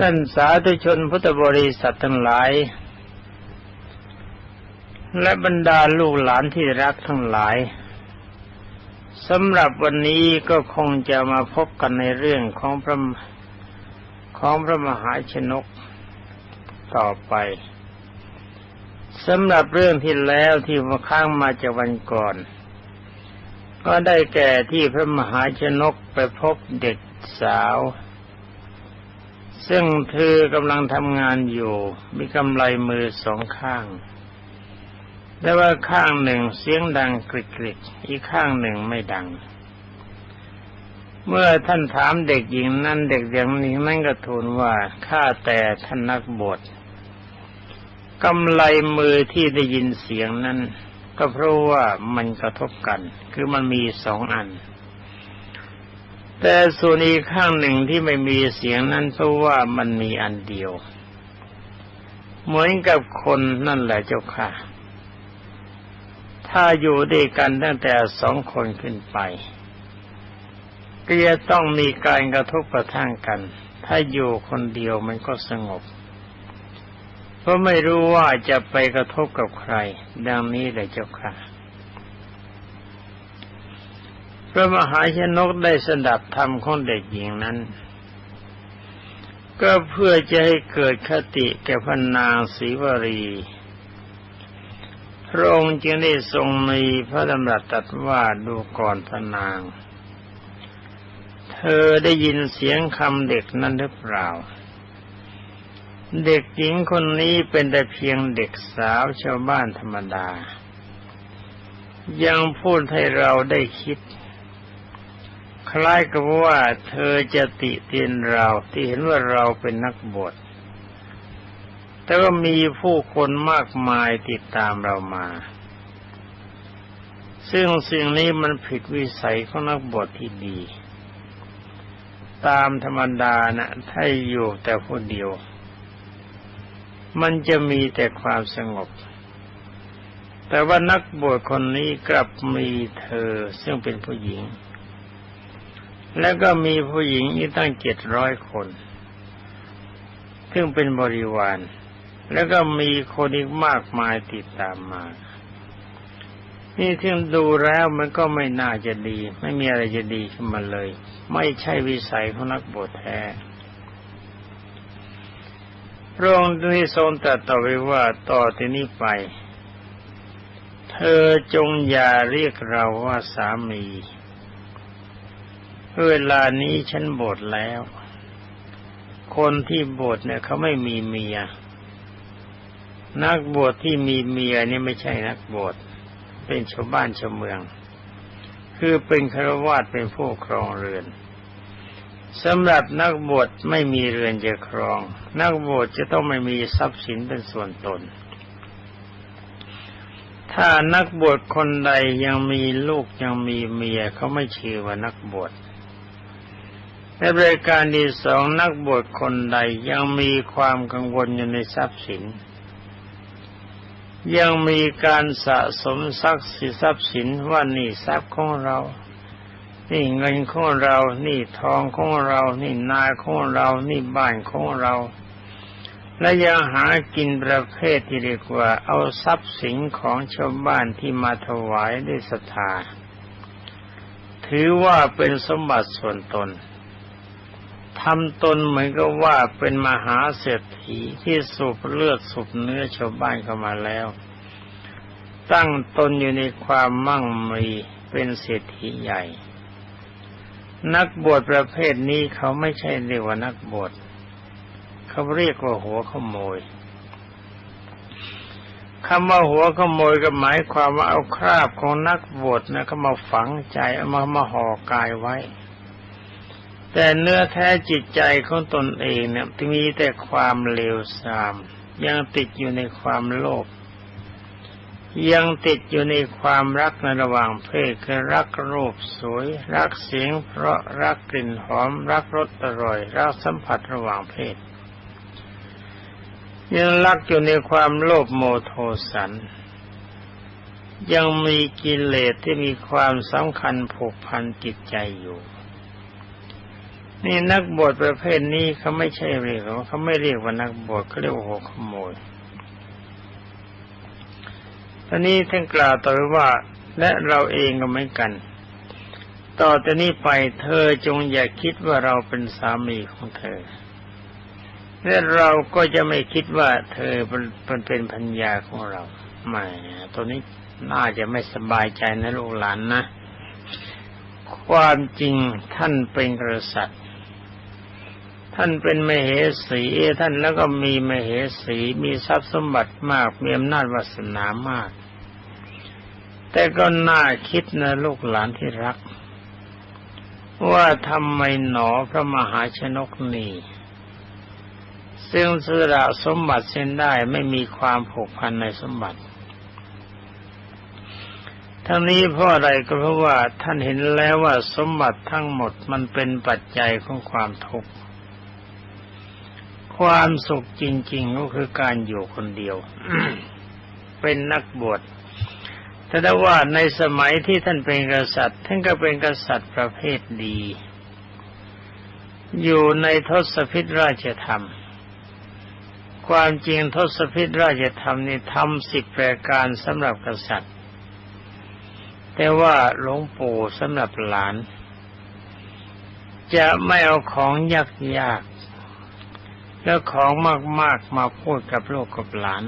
ท่านสาธุชนพุทธบริษัททั้งหลาย และบรรดาลูกหลานที่รักทั้งหลายสำหรับวันนี้ก็คงจะมาพบกันในเรื่องของพระของพระมหาชนกต่อไปสำหรับเรื่องที่แล้วที่มาค้างมาจากวันก่อน ก็ได้แก่ที่พระมหาชนกไปพบเด็กสาว ซึ่งเธอกำลังทำงานอยู่ มีกำไลมือสองข้าง แต่ว่าข้างหนึ่งเสียงดังกริกๆอีกข้างหนึ่งไม่ดัง เมื่อท่านถามเด็กหญิงนั้นเด็กหญิงนี้นั่นก็ทูลว่าข้าแต่ท่านนักบวชกำไลมือที่ได้ยินเสียงนั้น ก็เพราะว่ามันกระทบกัน คือมันมีสองอัน แต่ส่วนอีกข้างหนึ่งที่ไม่มีเสียงนั้นเพราะว่ามันมีอันเดียว เหมือนกับคนนั่นแหละเจ้าค่ะ ถ้าอยู่ด้วยกันตั้งแต่สองคนขึ้นไปก็จะต้องมีการกระทบกระทั่งกัน ถ้าอยู่คนเดียวมันก็สงบ เพราะไม่รู้ว่าจะไปกระทบกับใคร ดังนี้เลยเจ้าค่ะ พระมหาชนกได้สดับธรรมของเด็กหญิงนั้น ก็เพื่อจะให้เกิดคติแก่พนางศรีวรี พระองค์จึงได้ทรงมีพระดำรัสตัดว่าดูก่อนพนาง เธอได้ยินเสียงคำเด็กนั้นหรือเปล่า เด็กหญิงคนนี้เป็นแต่เพียงเด็กสาวชาวบ้านธรรมดา ยังพูดให้เราได้คิด ล้ายกับว่าเธอจะติเตียนเราที่เห็นว่าเราเป็นนักบวชแต่ก็มีผู้คนมากมายติดตามเรามา ซึ่งสิ่งนี้มันผิดวิสัยของนักบวชที่ดี ตามธรรมดานะถ้าอยู่แต่ผู้เดียว มันจะมีแต่ความสงบ แต่ว่านักบวชคนนี้กลับมีเธอซึ่งเป็นผู้หญิง แล้วก็มีผู้หญิงอีกตั้งเจ็ดร้อยคน ซึ่งเป็นบริวาร แล้วก็มีคนอีกมากมายติดตามมา นี่ที่ดูแล้วมันก็ไม่น่าจะดี ไม่มีอะไรจะดีขึ้นมาเลย ไม่ใช่วิสัยของนักบวชแท้พระองค์ที่ทรงตรัสต่อไปว่าต่อที่นี้ไป เธอจงอย่าเรียกเราว่าสามี เวลานี้ฉันบวชแล้ว คนที่บวชเนี่ยเขาไม่มีเมีย นักบวชที่มีเมียนี่ไม่ใช่นักบวชเป็นชาวบ้านชาวเมือง คือเป็นครวาสเป็นผู้ครองเรือนสำหรับนักบวชไม่มีเรือนจะครอง นักบวชจะต้องไม่มีทรัพย์สินเป็นส่วนตน ถ้านักบวชคนใดยังมีลูกยังมีเมียเขาไม่ชื่อว่านักบวช ในบริการที่สองนักบวชคนใดยังมีความกังวลอยู่ในทรัพย์สิน ยังมีการสะสมทรัพย์สิทรัพย์สินว่านี่ทรัพย์ของเรา นี่เงินของเรา นี่ทองของเรา นี่นาของเรา นี่บ้านของเรา และยังหากินประเภทที่เรียกว่า เอาทรัพย์สินของชาวบ้านที่มาถวายด้วยศรัทธา ถือว่าเป็นสมบัติส่วนตน ทำตนเหมือนกับว่าเป็นมหาเศรษฐีที่สูบเลือดสูบเนื้อชาวบ้านเข้ามาแล้ว ตั้งตนอยู่ในความมั่งมีเป็นเศรษฐีใหญ่ นักบวชประเภทนี้เขาไม่ใช่เรียกว่านักบวชเขาเรียกว่าหัวขโมยคำว่าหัวขโมยก็หมายความว่าเอาคราบของนักบวชนะเขามาฝังใจเอามามาห่อกายไว้ แต่เนื้อแท้จิตใจของตนเองเนี่ยมีแต่ความเลวทราม ยังติดอยู่ในความโลภยังติดอยู่ในความรักในระหว่างเพศคือรักรูปสวย รักเสียง เพราะรักกลิ่นหอม รักรสอร่อย รักสัมผัสระหว่างเพศ ยังรักอยู่ในความโลภโมโทสัน ยังมีกิเลสที่มีความสำคัญผูกพันจิตใจอยู่ นี่นักบวชประเภทนี้เขาไม่ใช่เรียกว่าเขาไม่เรียกว่านักบวชเขาเรียกว่าหัวขโมยตอนนี้ท่านกล่าวต่อว่า และเราเองก็เหมือนกัน ต่อจากนี้ไปเธอจงอย่าคิดว่าเราเป็นสามีของเธอ และเราก็จะไม่คิดว่าเธอเป็นเป็นพัญญาของเราไม่ตัวนี้น่าจะไม่สบายใจนะลูกหลานนะ ความจริงท่านเป็นกษัตริย์ ท่านเป็นมเหสีท่านแล้วก็มีมเหสีมีทรัพย์สมบัติมากมีอำนาจวาสนามาก แต่ก็น่าคิดนะลูกหลานที่รัก ว่าทำไมหนอพระมหาชนกนี่ซึ่งสละสมบัติเส้นได้ไม่มีความผูกพันในสมบัติ ทั้งนี้เพราะอะไรก็เพราะว่าท่านเห็นแล้วว่าสมบัติทั้งหมดมันเป็นปัจจัยของความทุกข์ ความสุขจริง ๆ ก็คือการอยู่คนเดียว เป็นนักบวชแต่ว่าในสมัยที่ท่านเป็นกษัตริย์ ท่านก็เป็นกษัตริย์ประเภทดี อยู่ในทศพิธราชธรรม ความจริงทศพิธราชธรรมนี่ทำสิบปรการสำหรับกษัตริย์ แต่ว่าหลวงปู่สำหรับหลาน จะไม่เอาของยากยาก แล้วของมากๆมาพูดกับโลกกับหลาน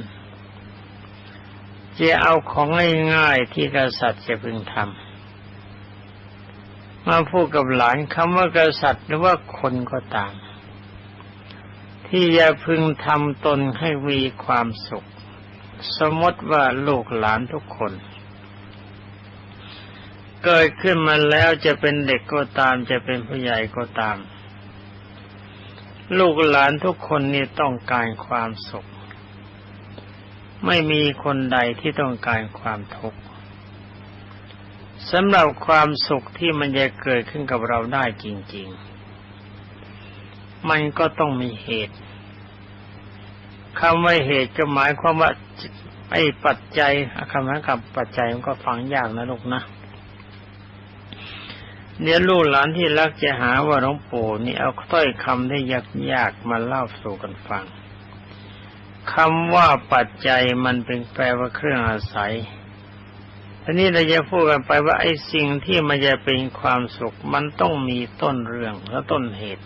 จะเอาของง่ายๆที่กษัตริย์จะพึงทำมาพูดกับหลานคำว่ากษัตริย์หรือว่าคนก็ตาม ที่จะพึงทำตนให้มีความสุข สมมติว่าลูกหลานทุกคน เกิดขึ้นมาแล้วจะเป็นเด็กก็ตามจะเป็นผู้ใหญ่ก็ตาม ลูกหลานทุกคนนี่ต้องการความสุข ไม่มีคนใดที่ต้องการความทุกข์สำหรับความสุขที่มันจะเกิดขึ้นกับเราได้จริง ๆ มันก็ต้องมีเหตุคำว่าเหตุก็หมายความว่าไอ้ปัจจัยคำนั้นกับปัจจัยมันก็ฟังยากนะลูกนะ เดี๋ยวลูกหลานที่รักจะหาว่าหลวงปู่นี่เอาถ้อยคำที่ยากๆมาเล่าสู่กันฟังคำว่าปัจจัยมันเป็นแปลว่าเครื่องอาศัยทีนี้เราจะพูดกันไปว่าไอ้สิ่งที่มันจะเป็นความสุข มันต้องมีต้นเรื่องและต้นเหตุ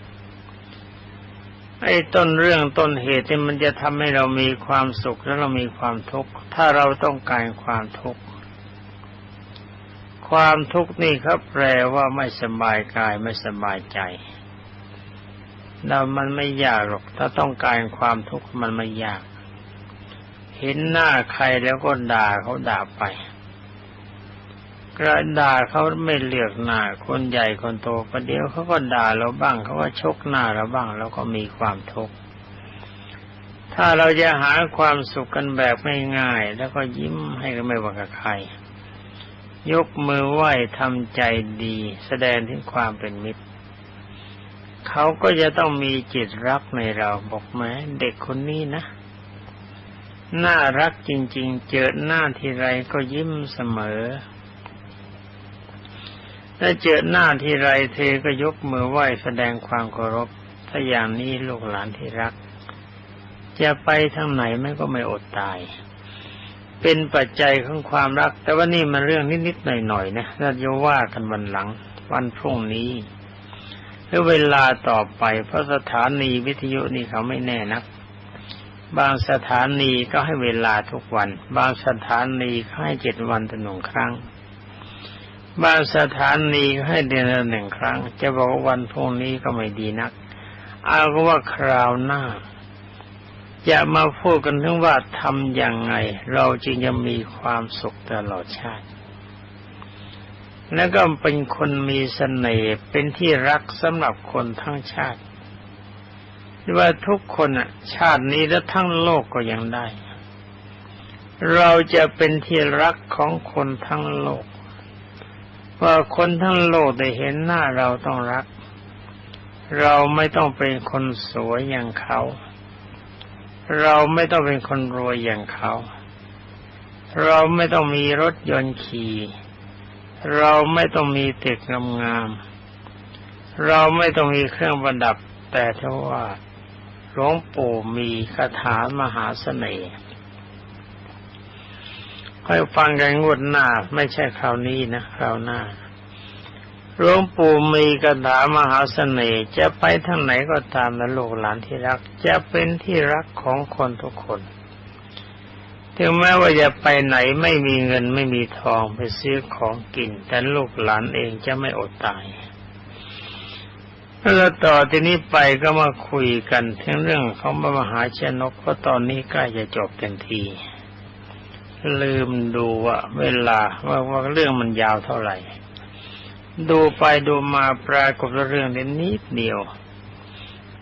ไอ้ต้นเรื่องต้นเหตุที่มันจะทำให้เรามีความสุขแล้วเรามีความทุกข์ถ้าเราต้องการความทุกข์ ความทุกข์นี่ครับแปลว่าไม่สบายกายไม่สบายใจเรามันไม่ยากหรอก ถ้าต้องการความทุกข์มันไม่ยาก เห็นหน้าใครแล้วก็ด่าเขาด่าไป กระด่าเขาไม่เลือกหน้า คนใหญ่คนโตประเดี๋ยวเขาก็ด่าเราบ้างเขาก็ชกหน้าเราบ้างเราก็มีความทุกข์ถ้าเราจะหาความสุขกันแบบไม่ง่ายแล้วก็ยิ้มให้กันไม่ว่ากับใคร ยกมือไหว้ทำใจดี แสดงถึงความเป็นมิตร เขาก็จะต้องมีจิตรักในเราบอกแม้เด็กคนนี้นะ น่ารักจริง ๆ เจอหน้าทีไรก็ยิ้มเสมอถ้าเจอหน้าทีไรเธอก็ยกมือไหว้แสดงความเคารพ ถ้าอย่างนี้ลูกหลานที่รัก จะไปทางไหนมันก็ไม่อดตาย เป็นปัจจัยของความรัก แต่ว่านี่มันเรื่องนิดๆหน่อยๆนะเราจะว่ากันวันหลังวันพรุ่งนี้หรือเวลาต่อไป เพราะสถานีวิทยุนี่เขาไม่แน่นักบางสถานีก็ให้เวลาทุกวัน บางสถานีให้เจ็ดวันต่อหนึ่งครั้ง บางสถานีให้เดือนละหนึ่งครั้ง จะบอกว่าวันพรุ่งนี้ก็ไม่ดีนัก เอาก็ว่าคราวหน้า จะมาพูดกันถึงว่าทำอย่างไง เราจึงจะมีความสุขตลอดชาติ แล้วก็เป็นคนมีสเสน่ห์เป็นที่รักสำหรับคนทั้งชาติว่าทุกคนชาตินี้และทั้งโลกก็ยังได้ เราจะเป็นที่รักของคนทั้งโลก ว่าคนทั้งโลกได้เห็นหน้าเราต้องรัก เราไม่ต้องเป็นคนสวยอย่างเขา เราไม่ต้องเป็นคนรวยอย่างเขา เราไม่ต้องมีรถยนต์ขี่ เราไม่ต้องมีตึกงามเราไม่ต้องมีเครื่องประดับ แต่ถ้าว่าหลวงปู่มีคาถามหาเสน่ห์ค่อยฟังกันงวดหน้า ไม่ใช่คราวนี้นะคราวหน้า หลวงปู่มีคาถามหาเสน่ห์จะไปทางไหนก็ตามนะลูกหลานที่รัก จะเป็นที่รักของคนทุกคน ถึงแม้ว่าจะไปไหนไม่มีเงินไม่มีทองไปซื้อของกิน แต่ลูกหลานเองจะไม่อดตายแล้วต่อที่นี้ไปก็มาคุยกันถึงเรื่องของมหาชนกเพราะตอนนี้ใกล้จะจบเต็มที ลืมดูว่าเวลาว่าว่าเรื่องมันยาวเท่าไหร่ ดูไปดูมาปรากฏเรื่องนี้นิดเดียว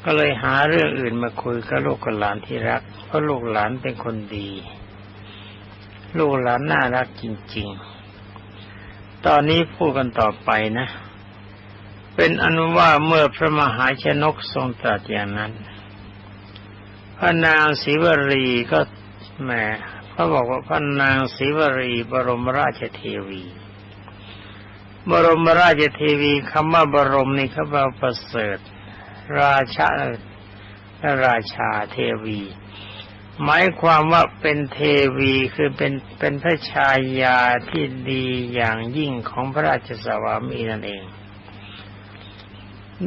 ก็เลยหาเรื่องอื่นมาคุยกับลูกกับหลานที่รัก เพราะลูกหลานเป็นคนดี ลูกหลานน่ารักจริง ๆ ตอนนี้พูดกันต่อไปนะ เป็นอนุว่าเมื่อพระมหาชนกทรงตรัสอย่างนั้น พระนางศรีวรีก็แหมเขาบอกว่าพระนางศรีวรีบรมราชเทวี บรมราชเทวีคำว่าบรมนี่เขาบอกประเสริฐ ราชาราชาเทวี หมายความว่าเป็นเทวีคือเป็นเป็นพระชายาที่ดีอย่างยิ่งของพระราชสวามีนั่นเอง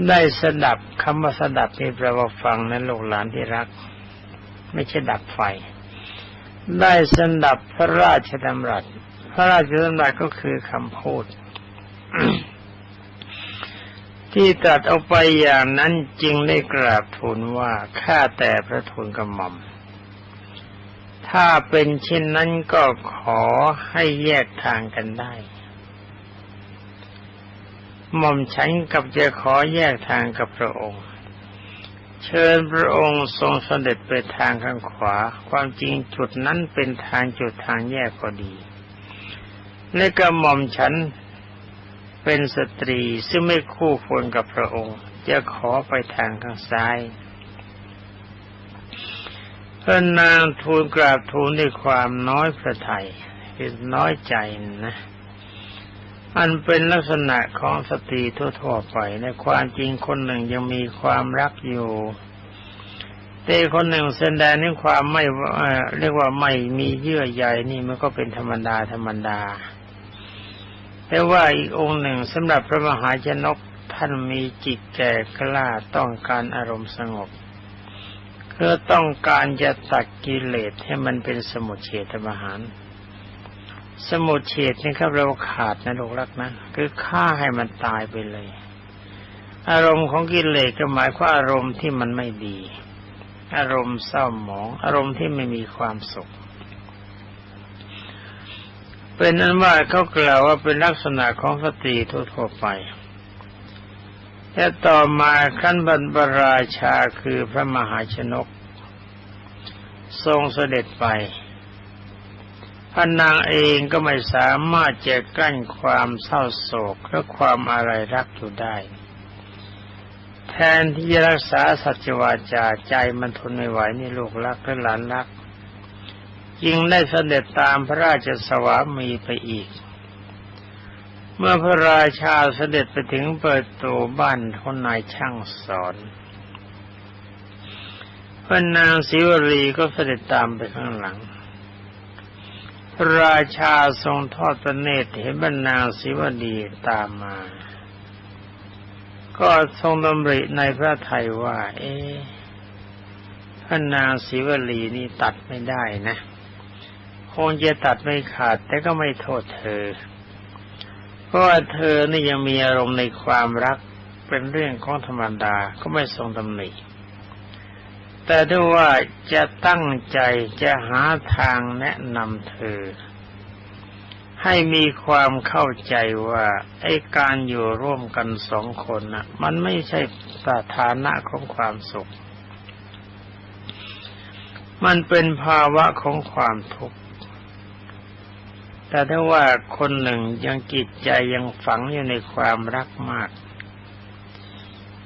ได้สดับคำว่าสดับนี่แปลว่าฟังนั้นลูกหลานที่รัก ไม่ใช่ดับไฟ ได้สดับพระราชดำรัส พระราชดำรัสก็คือคำพูด ที่ตัดเอาไปอย่างนั้นจึงได้กราบทูลว่าข้าแต่พระทูลกระหม่อม ถ้าเป็นเช่นนั้นก็ขอให้แยกทางกันได้ หม่อมฉันกับจะขอแยกทางกับพระองค์ เชิญพระองค์ทรงเสด็จไปทางข้างขวา ความจริงจุดนั้นเป็นทางจุดทางแยกก็ดีและก็หม่อมฉัน เป็นสตรีซึ่งไม่คู่ควรกับพระองค์ จะขอไปทางข้างซ้ายพระนางทูลกราบทูลด้วยความน้อยพระทยัยคือน้อยใจนะ อันเป็นลักษณะของสตรีทั่วๆไปในความจริงคนหนึ่งยังมีความรักอยู่ แต่คนหนึ่งแสดงนี่ความไม่เรียกว่าไม่มีเยื่อใยนี่มันก็เป็นธรรมดาธรรมดา แต่ว่าอีกองค์หนึ่งสำหรับพระมหาชนกท่านมีจิตแก่กล้าต้องการอารมณ์สงบคือต้องการจะตัดกิเลสให้มันเป็นสมุทเฉทประหาร สมุดเฉดนี่ครับเราขาดนะลูกรักนะคือฆ่าให้มันตายไปเลย อารมณ์ของกิเลสก็หมายความอารมณ์ที่มันไม่ดี อารมณ์เศร้าหมอง อารมณ์ที่ไม่มีความสุข เป็นนั้นว่าเขากล่าวว่าเป็นลักษณะของสตรีทั่วไปแต่ต่อมาขั้นบรรบราชาคือพระมหาชนก ทรงเสด็จไปพระนางเองก็ไม่สามารถจะกั้นความเศร้าโศกและความอะไรรักอยู่ได้ แทนที่จะรักษาสัจวาจาใจมันทนไม่ไหวนี่ลูกรักและหลานรัก จึงได้เสด็จตามพระราชสวามีไปอีก เมื่อพระราชาเสด็จไปถึงเปิดตัวบ้านคนนายช่างสอนพระนางศิวรีก็เสด็จตามไปข้างหลังพราชาทรงทอดพระเนตรเห็นบรรนางศิวดีตามมา ก็ทรงดำริในพระไทยว่า เอ๊พระนางศิวลีนี่ตัดไม่ได้นะ คงจะตัดไม่ขาดแต่ก็ไม่โทษเธอ เพราะว่าเธอนี่ยังมีอารมณ์ในความรักเป็นเรื่องของธรรมดาก็ไม่ทรงตำหนิแต่ถ้าว่าจะตั้งใจจะหาทางแนะนำเธอ ให้มีความเข้าใจว่าไอ้การอยู่ร่วมกันสองคนนะ่ะ มันไม่ใช่สถานะของความสุข มันเป็นภาวะของความทุกข์ แต่ถ้าว่าคนหนึ่งยังจิตใจยังฝังอยู่ในความรักมาก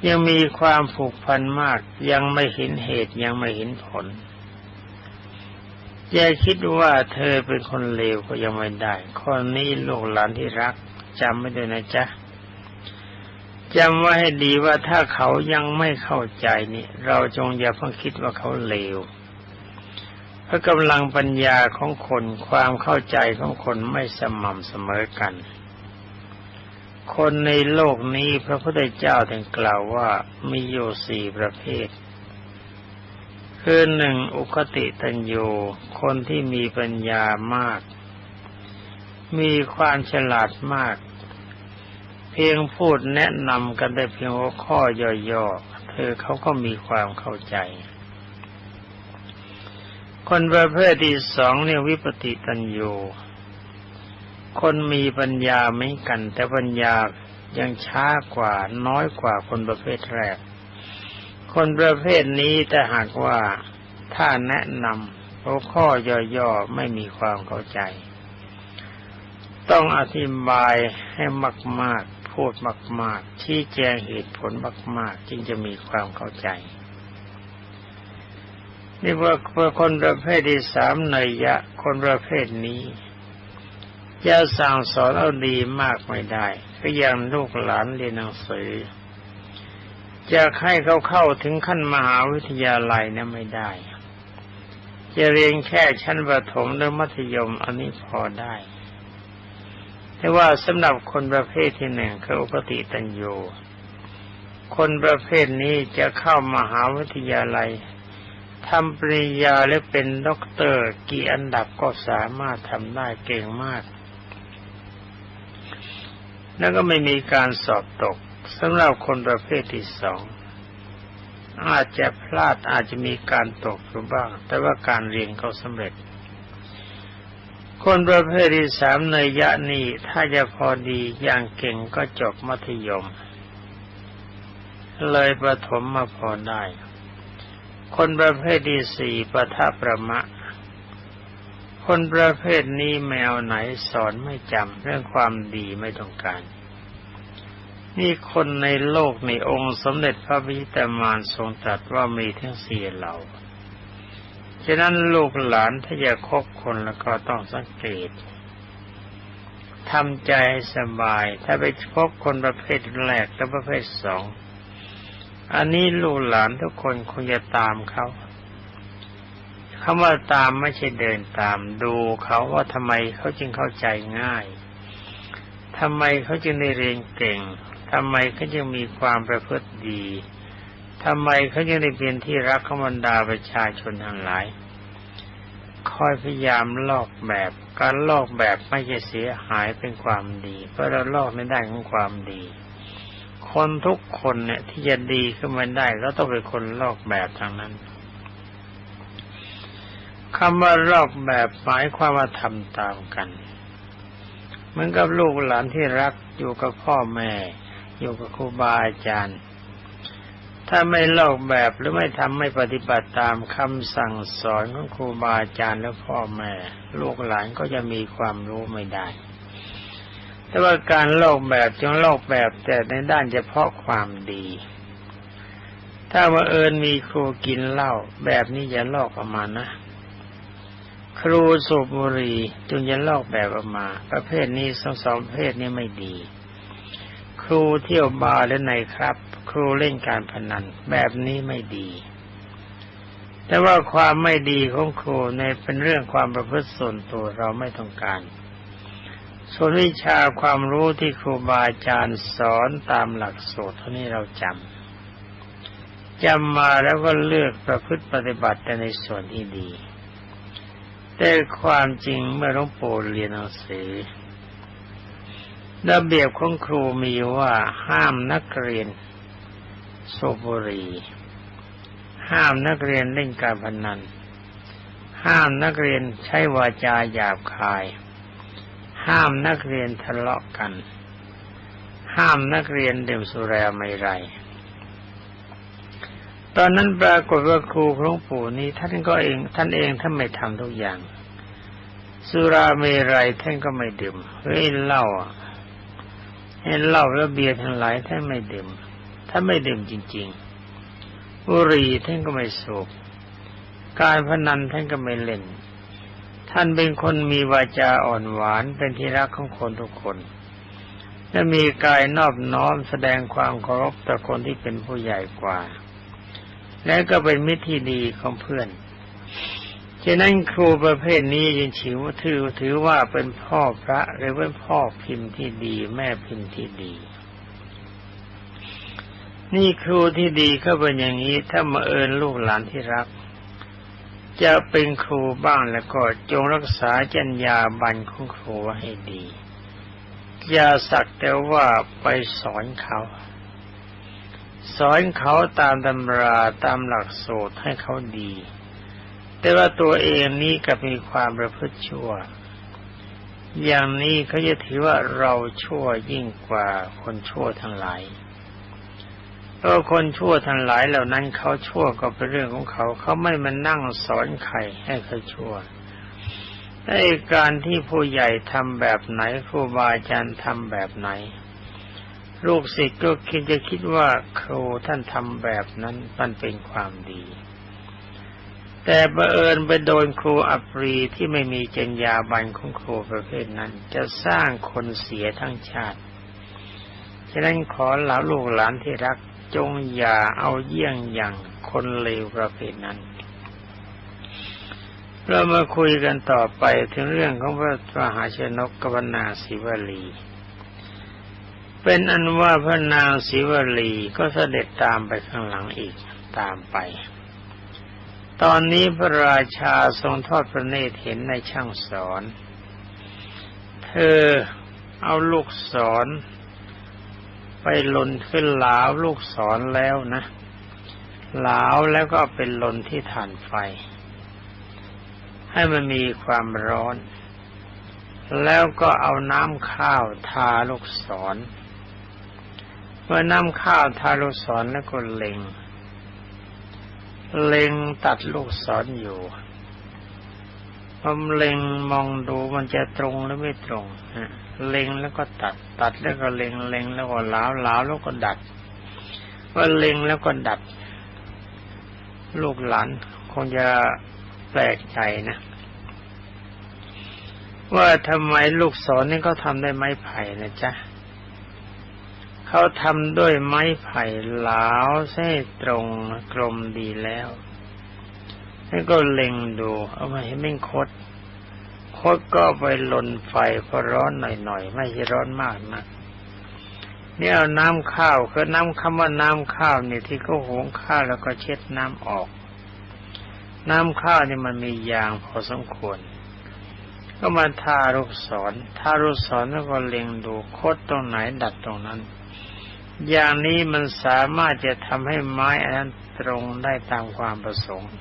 ยังมีความผูกพันมาก ยังไม่เห็นเหตุยังไม่เห็นผลอย่คิดว่าเธอเป็นคนเลวก็ยังไม่ได้คนนี้ลูกหลานที่รักจำไม่ได้นะจ๊ะจำไว้ให้ดีว่าถ้าเขายังไม่เข้าใจนี่ เราจงอย่าเพิ่งคิดว่าเขาเลว เพราะกำลังปัญญาของคนความเข้าใจของคนไม่สม่ำเสมอกัน คนในโลกนี้พระพุทธเจ้าถึงกล่าวว่ามีอยู่สี่ประเภท คือหนึ่งอุคติตัญโยคนที่มีปัญญามาก มีความฉลาดมาก เพียงพูดแนะนำกันได้เพียงหัวข้อย่อๆเธอเขาก็มีความเข้าใจ คนประเภทที่สองเนี่ยวิปติตัญโยคนมีปัญญาไม่กัน แต่ปัญญายังช้ากว่าน้อยกว่าคนประเภทแรก คนประเภทนี้แต่หากว่าถ้าแนะนำหัวข้อย่อๆไม่มีความเข้าใจ ต้องอธิบายให้มาก ๆ พูดมาก ๆ ชี้แจงเหตุผลมาก ๆ จึงจะมีความเข้าใจ นี่ว่าคนประเภทที่สามในยะ คนประเภทนี้จะสั่งสอนเอาดีมากไม่ได้ก็ยังลูกหลานเรียนหนังสือจะให้เขาเข้าถึงขั้นมหาวิทยาลัยนะไม่ได้ จะเรียนแค่ชั้นประถมหรือมัธยมอันนี้พอได้ แต่ว่าสำหรับคนประเภทที่หนึ่งคืออุปติตัญโยคนประเภทนี้จะเข้ามหาวิทยาลัย ทำปริญญาและเป็นด็อกเตอร์ กี่อันดับก็สามารถทำได้เก่งมาก แล้วก็ไม่มีการสอบตกสำหรับคนประเภทที่สองอาจจะพลาดอาจจะมีการตกอยู่บ้าง แต่ว่าการเรียนเขาสำเร็จ คนประเภทที่สามในยะนี้ถ้าจะพอดีอย่างเก่งก็จบมัธยม เลยประถมมาพอได้ คนประเภทที่สี่ปะทะประมะ คนประเภทนี้แมวไหนสอนไม่จำเรื่องความดีไม่ต้องการ นี่คนในโลกในองค์สมเด็จพระพิตามานทรงตรัสว่ามีทั้งสี่เหล่า ฉะนั้นลูกหลานถ้าอยากคบคนแล้วก็ต้องสังเกตทำใจสบาย ถ้าไปพบคนประเภทแรกและประเภทสอง อันนี้ลูกหลานทุกคนคงจะตามเขาคำว่าตามไม่ใช่เดินตาม ดูเขาว่าทำไมเขาจึงเข้าใจง่ายทำไมเขาจึงได้เรียนเก่งทำไมเขาจึงมีความประพฤติดีทำไมเขาจึงได้เป็นที่รักขบรรดาประชาชนทั้งหลาย คอยพยายามลอกแบบ การลอกแบบไม่จะเสียหายเป็นความดี เพราะเราลอกไม่ได้ของความดี คนทุกคนเนี่ย ที่จะดีขึ้นมาได้ก็ต้องเป็นคนลอกแบบทางนั้นคำว่าลอกแบบหมายความว่าทำตามกันเหมือนกับลูกหลานที่รักอยู่กับพ่อแม่ อยู่กับครูบาอาจารย์ ถ้าไม่ลอกแบบหรือไม่ทำไม่ปฏิบัติตามคำสั่งสอนของครูบาอาจารย์และพ่อแม่ ลูกหลานก็จะมีความรู้ไม่ได้ แต่ว่าการโลกแบบจงโลกแบบแต่ในด้านเฉพาะความดี ถ้าว่าเอิญมีครูกินเหล้าแบบนี้อย่าลอกออกมานะ ครูสูบบุหรี่จึงจะลอกแบบออกมา ประเภทนี้สองสองประเภทนี้ไม่ดี ครูเที่ยวบาร์และในครับ ครูเล่นการพนันแบบนี้ไม่ดีแต่ว่าความไม่ดีของครูในเป็นเรื่องความประพฤติส่วนตัวเราไม่ต้องการ ส่วนวิชาความรู้ที่ครูบาอาจารย์สอนตามหลักสูตรเท่านี้เราจำจำมาแล้วก็เลือกประพฤติปฏิบัติแต่ในส่วนที่ดี แต่ความจริงเมื่อหลวงปู่เรียนหนังสือระเบียบของครูมีว่าห้ามนักเรียนโซบุรีห้ามนักเรียนเล่นการพนัน ห้ามนักเรียนใช้วาจาหยาบคาย ห้ามนักเรียนทะเลาะกัน ห้ามนักเรียนดื่มสุราไม่ไร ตอนนั้นปรากฏว่าครูหลวงปู่นี้ท่านก็เอง ท่านเองท่านไม่ทำทุกอย่าง สุราเมรัยท่านก็ไม่ดื่มเฮ้ยเหล้าเห็นเหล้าแล้วเบียร์ทั้งหลายท่านไม่ดื่มท่านไม่ดื่มจริง ๆ บุหรี่ท่านก็ไม่สูบการพนันท่านก็ไม่เล่น ท่านเป็นคนมีวาจาอ่อนหวานเป็นที่รักของคนทุกคนและมีกายนอบน้อมแสดงความเคารพต่อคนที่เป็นผู้ใหญ่กว่า และก็เป็นมิตรที่ดีของเพื่อนฉะนั้นครูประเภทนี้ยังถือว่าถือถือว่าเป็นพ่อพระหรือเป็นพ่อพิมพ์ที่ดี แม่พิมพ์ที่ดี นี่ครูที่ดีก็เป็นอย่างนี้ถ้ามาเอินลูกหลานที่รัก จะเป็นครูบ้างแล้วก็จงรักษาจัญญาบันของครูให้ดีอย่าสักแต่ว่าไปสอนเขา สอนเขาตามตำราตามหลักสูตรให้เขาดี แต่ว่าตัวเองนี้กับมีความประพฤติชั่ว อย่างนี้เขาจะถือว่าเราชั่วยิ่งกว่าคนชั่วทั้งหลาย เพราคนชั่วทั้งหลายเหล่านั้นเขาชั่วก็เป็นเรื่องของเขา เขาไม่มานั่งสอนใครให้เขาชั่วในการที่ผู้ใหญ่ทำแบบไหนครูบาอาจารย์ทำแบบไหน ลูกศิษย์ก็คิดจะคิดว่าครูท่านทำแบบนั้นมันเป็นความดี แต่บังเอิญไปโดนครูอัปรีที่ไม่มีจรรยาบรรณของครูประเภทนั้น จะสร้างคนเสียทั้งชาติฉะนั้นขอหลาลูกหลานที่รัก จงอย่าเอาเยี่ยงอย่างคนเลวประเภทนั้น เรามาคุยกันต่อไปถึงเรื่องของพระมหาชนกกบนาศิวลี เป็นอันว่าพระนางศิวลีก็เสด็จตามไปข้างหลังอีกตามไป ตอนนี้พระราชาทรงทอดพระเนตรเห็นในช่างสอน เธอเอาลูกศร ไปลนขึ้นหลาวลูกศรแล้วนะหลาวแล้วก็เป็นลนที่ฐานไฟ ให้มันมีความร้อน แล้วก็เอาน้ำข้าวทาลูกศร เมื่อน้ำข้าวทาลูกศรแล้วก็เล็ง เล็งตัดลูกศรออยู่ผมเล็งมองดูมันจะตรงหรือไม่ตรง เล็งแล้วก็ตัด ตัดแล้วก็เล็งเล็งแล้วก็ล้าวล้าวแล้วก็ดัด ว่าเล็งแล้วก็ดัด ลูกหลานคงจะแปลกใจนะ ว่าทำไมลูกศรนี่ก็ทำได้ไม้ไผ่นะจ๊ะเขาทำด้วยไม้ไผ่หลาวเส้ตรงกลมดีแล้วแล้วก็เล็งดู เอามาให้ไม่คด คดก็ไปหล่นไฟพอร้อนหน่อยๆ ไม่ใช่ร้อนมากนะนี่เอาน้ำข้าวคือน้ำคำว่าน้ำข้าวเนี่ยที่เขาหุงข้าวแล้วก็เช็ดน้ำออก น้ำข้าวเนี่ยมันมียางพอสมควร ก็มาทาลูกศรทาลูกศรแล้วก็เล็งดูโคดตรงไหนดัดตรงนั้น อย่างนี้มันสามารถจะทำให้ไม้อันนั้นตรงได้ตามความประสงค์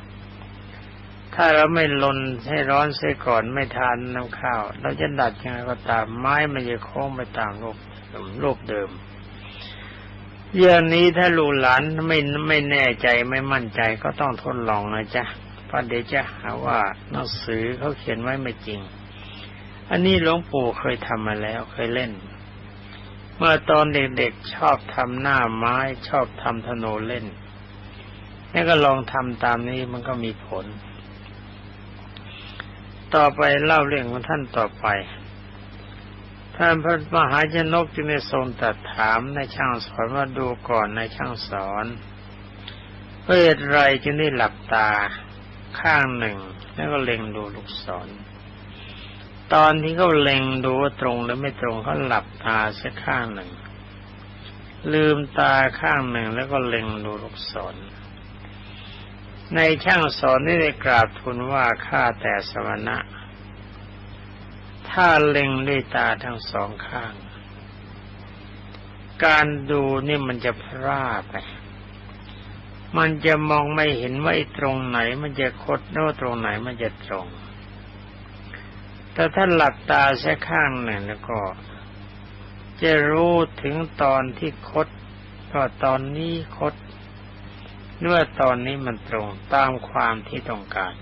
ถ้าเราไม่ลนให้ร้อนเสียก่อนไม่ทานน้ำข้าว เราจะดัดยังไงก็ตามไม้มันจะโค้งไปตามรูปรูปเดิมอย่างนี้ถ้าลูกหลานไม่ไม่แน่ใจไม่มั่นใจก็ต้องทดลองนะจ๊ะเพราะเดี๋ยวจะหาว่าหนังสือเขาเขียนไว้ไม่จริง อันนี้หลวงปู่เคยทำมาแล้วเคยเล่น เมื่อตอนเด็กๆชอบทำหน้าไม้ชอบทำธนูเล่นนี่ก็ลองทำตามนี้มันก็มีผล ต่อไปเล่าเรื่องของท่านต่อไป ท่านพระมหาชนกจึงได้ทรงตรัสถามในช่างสอนว่าดูก่อนในช่างสอนเพื่อไรจึงได้หลับตาข้างหนึ่ง แล้วก็เล็งดูลูกศร ตอนที่เขาเล็งดูว่าตรงหรือไม่ตรงเขาหลับตาสักข้างหนึ่ง ลืมตาข้างหนึ่งแล้วก็เล็งดูลูกศร ในช่างสอนนี่ได้กราบทูลว่าข้าแต่สมณะ ถ้าเล็งด้วยตาทั้งสองข้าง การดูนี่มันจะพลาดไปมันจะมองไม่เห็นว่าตรงไหน มันจะคดโน้ตรงไหนมันจะตรง แต่ถ้าหลับตาแค่ข้างหนึ่งแล้วก็ จะรู้ถึงตอนที่คดก็ตอนนี้คด เมื่อตอนนี้มันตรงตามความที่ต้องการ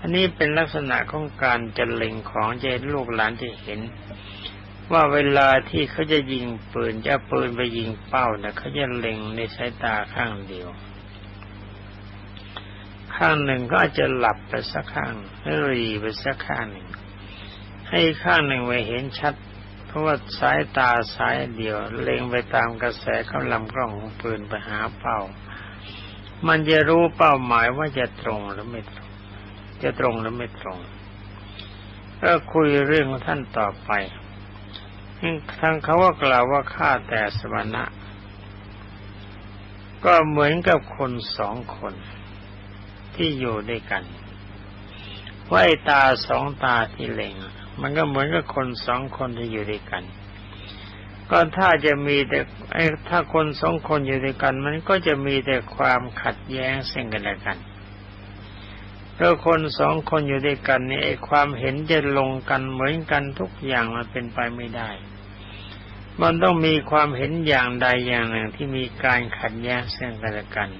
อันนี้เป็นลักษณะของการจะเล็งของใจลูกหลานจะเห็น ว่าเวลาที่เขาจะยิงปืนจะปืนไปยิงเป้าเนี่ยเขาจะเล็งในสายตาข้างเดียว ข้างหนึ่งก็อาจจะหลับไปสักข้างหรือรีไปสักข้างหนึ่งให้ข้างหนึ่งไว้เห็นชัด ราะว่าสายตาสายเดียว เล็งไปตามกระแสเข้าลำกล้องของปืนไปหาเป้า มันจะรู้เป้าหมายว่าจะตรงหรือไม่ตรง จะตรงหรือไม่ตรงก็คุยเรื่องท่านต่อไปทางเขาว่ากล่าวว่าข้าแต่สมณะ ก็เหมือนกับคนสองคนที่อยู่ด้วยกันว่าไอ้ตาสองตาที่เล็ง มันก็เหมือนกับคนสองคนที่อยู่ด้วยกัน ก็ถ้าจะมีแต่ไอ้ถ้าคนสองคนอยู่ด้วยกัน มันก็จะมีแต่ความขัดแย้งซึ่งกันและกันเพราะคนสองคนอยู่ด้วยกันนี่ไอ้ความเห็นจะลงกันเหมือนกันทุกอย่างมันเป็นไปไม่ได้ มันต้องมีความเห็นอย่างใดอย่างหนึ่งที่มีการขัดแย้งซึ่งกันและกัน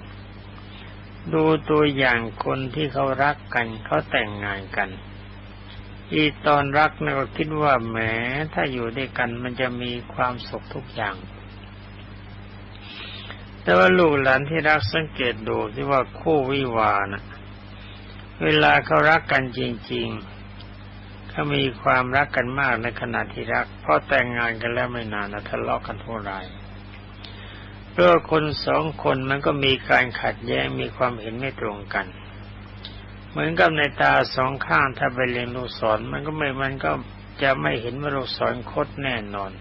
ดูตัวอย่างคนที่เขารักกันเขาแต่งงานกัน อีตอนรักเนะก็คิดว่าแหมถ้าอยู่ด้วยกันมันจะมีความสุขทุกอย่าง แต่ว่าลูกหลานที่รักสังเกตดูที่ว่าคู่วิวานะเวลาเขารักกันจริงๆเขามีความรักกันมากในขณะที่รักพอแต่งงานกันแล้วไม่นานนะทะเลาะกันเทุรายเพราะคนสองคนมันก็มีการขัดแย้งมีความเห็นไม่ตรงกัน เหมือนกับในตาสองข้างถ้าไปเรียนลูกศรมันก็ไม่มันก็จะไม่เห็นว่าลูกศรคดแน่นอน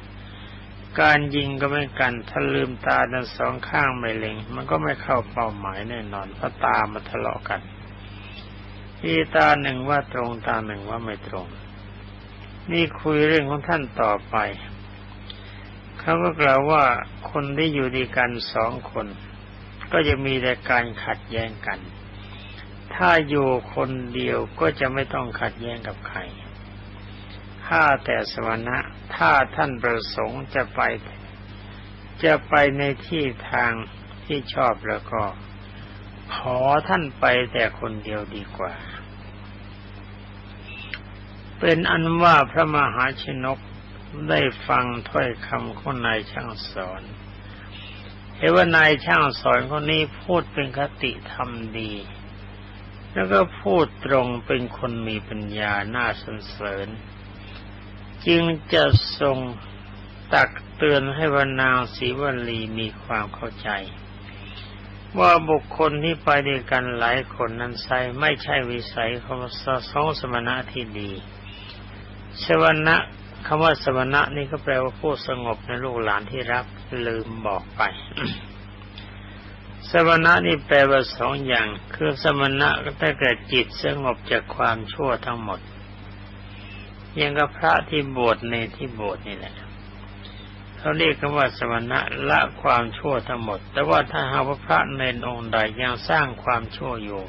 การยิงก็ไม่กันถ้าลืมตาทั้งสองข้างไม่เล็ง มันก็ไม่เข้าเป้าหมายแน่นอนเพราะตามันทะเลาะกันที่ตาหนึ่งว่าตรงตาหนึ่งว่าไม่ตรง นี่คุยเรื่องของท่านต่อไปเขาก็กล่าวว่าคนที่อยู่ด้วยกันสองคน ก็จะมีแต่การขัดแย้งกัน ถ้าอยู่คนเดียวก็จะไม่ต้องขัดแย้งกับใคร ถ้าแต่สวรรค์ถ้าท่านประสงค์จะไป จะไปในที่ทางที่ชอบแล้วก็ ขอท่านไปแต่คนเดียวดีกว่า เป็นอันว่าพระมหาชนกได้ฟังถ้อยคำของนายช่างสอนเห็นว่านายช่างสอนคนนี้พูดเป็นคติธรรมดี แล้วก็พูดตรงเป็นคนมีปัญญาน่าสนเสริญ จึงจะทรงตักเตือนให้วานางศรีวลีมีความเข้าใจ ว่าบุคคลที่ไปด้วยกันหลายคนนั้นใช่ไม่ใช่วิสัยของสองสมณะที่ดีสวนะคำว่าสมณะนี่ก็แปลว่าผู้สงบในลูกหลานที่รักลืมบอกไป สมณะนี่แปลว่าสองอย่าง คือสมณะก็ได้แก่จิตสงบจากความชั่วทั้งหมดอย่างกับพระที่บวชในที่บวชนี่แหละเขาเรียกกันว่าสมณะละความชั่วทั้งหมด แต่ว่าถ้าหากว่าพระในองค์ใดยังสร้างความชั่วอยู่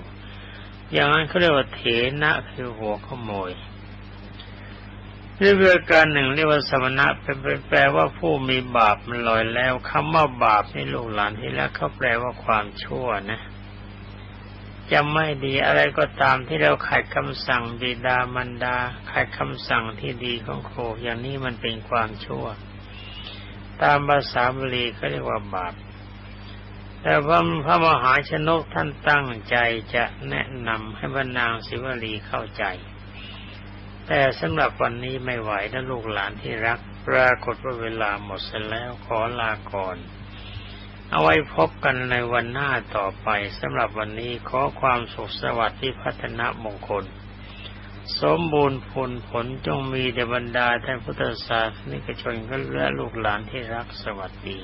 อย่างนั้นเขาเรียกว่าเถนะคือหัวขโมย เรื่อการหนึ่งเรียกว่าสมณะเป็นแปลว่าผู้มีบาปมันลอยแล้วคำว่าบาปในลูกหลานที่แล้วเขาแปลว่าความชั่วนะจะไม่ดีอะไรก็ตามที่เราขัดคำสั่งบิดามารดาขัดคำสั่งที่ดีของครูอย่างนี้มันเป็นความชั่ว ตามภาษาบาลีเขาเรียกว่าบาปแต่พระพระมหาชนกท่านตั้งใจจะแนะนำให้บรรนางศิวลีเข้าใจ แต่สำหรับวันนี้ไม่ไหวนะลูกหลานที่รัก ปรากฏว่าเวลาหมดเสแล้วขอลาก่อน เอาไว้พบกันในวันหน้าต่อไปสำหรับวันนี้ขอความสุขสวัสดิ์ที่พัฒนามงคล สมบูรณ์ผลผลจงมีเดบรรดาท่านพุทธศาสนิกชนและลูกหลานที่รักสวัสดี